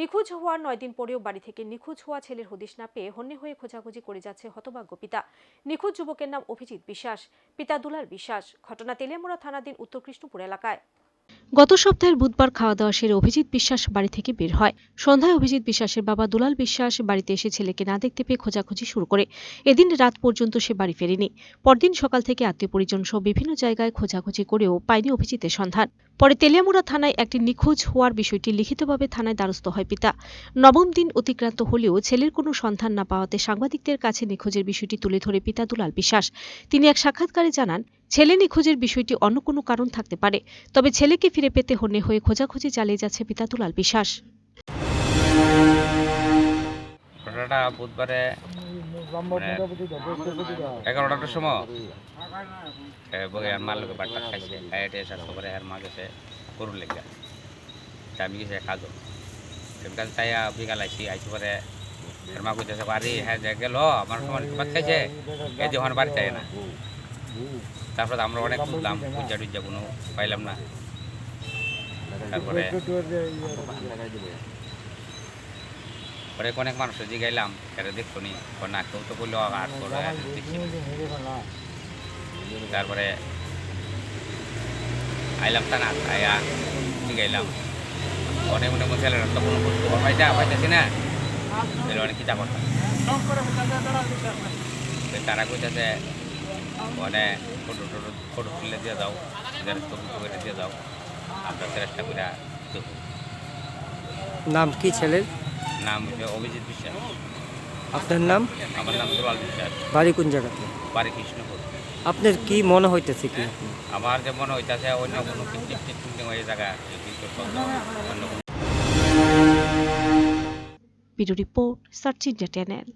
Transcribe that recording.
নিখোঁজ হওয়ার নয় দিন পরেও বাড়ি থেকে নিখোঁজ হওয়া ছেলের হদিশ না পেয়ে হন্যে হয়ে খোঁজাখুঁজি করে যাচ্ছে হতভাগ্য পিতা। নিখোঁজ যুবকের নাম অভিজিৎ বিশ্বাস, পিতা দুলাল বিশ্বাস। ঘটনা তেলিয়ামুড়া থানাধীন উত্তর কৃষ্ণপুর এলাকায়। গত সপ্তাহের বুধবার খাওয়া দাওয়া সেরে অভিজিৎ বিশ্বাস বাড়ি থেকে বের হয়। সন্ধ্যায় অভিজিৎ বিশ্বাসের বাবা দুলাল বিশ্বাস বাড়িতে এসে ছেলেকে না দেখতে পেয়ে খোঁজাখুঁজি শুরু করে। এদিন রাত পর্যন্ত সে বাড়ি ফেরেনি। পরদিন সকাল থেকে আত্মীয় পরিজন সহ বিভিন্ন জায়গায় খোঁজাখুঁজি করেও পায়নি অভিজিতের সন্ধান। পরে তেলিয়ামুড়া থানায় একটি নিখোঁজ হওয়ার বিষয়টি লিখিতভাবে থানায় দ্বারস্থ হয় পিতা। নবম দিন অতিক্রান্ত হলেও ছেলের কোনো সন্ধান না পাওয়াতে সাংবাদিকদের কাছে নিখোঁজের বিষয়টি তুলে ধরে পিতা দুলাল বিশ্বাস। তিনি এক সাক্ষাৎকারে জানান, ছেলে নিখোঁজের বিষয়টি অন্য কোনো কারণ থাকতে পারে, তবে ছেলেকে ফিরে পেতে হন্যে হয়ে খোঁজাখুঁজি চালিয়ে যাচ্ছে পিতা দুলাল বিশ্বাস। ঘটনাটা বুধবারে এগারোটার সময় বগে আর খাইছে খাইটে স্বাস্থ্য করে আর মা গেছে গরুর লেগা তা আমি গেছে চাইয়া বিকাল আইসি আইসি পরে আর মা কইতেছে বাড়ি হ্যাঁ যে গেল আমার সময় ভাত খাইছে ওখানে বাড়ি চাই না তারপরে আমরা অনেক খুঁজলাম পূজা টুজা কোনো পাইলাম না তারপরে পরে অনেক মানুষের জিগাইলাম এটা দেখতো নি? না কেউ তো বলল আর করে তারপরে আইলাম তা না আয়া জিগাইলাম অনেক অনেক ছেলেরা তো কোনো খবর পাইতা পাইতেছি না। তাহলে অনেক চিন্তা করতাম তারা কইতেছে মানে ফটো টটো ফটো তুলে দিয়ে দাও কপি করে দিয়ে দাও। আমরা চেষ্টা করে দেখব। নাম কি ছেলের? নাম হচ্ছে অভিজিৎ বিশ্বাস। আপনার নাম? আমার নাম দুলাল বিশ্বাস। বাড়ি কোন জায়গাতে? বাড়ি কৃষ্ণপুর। আপনার কি মনে হইতেছে কি? আমার যে মনে হইতেছে অন্য কোনো ওই জায়গা কিন্তু অন্য রিপোর্ট সার্চ ইন্ডিয়া চ্যানেল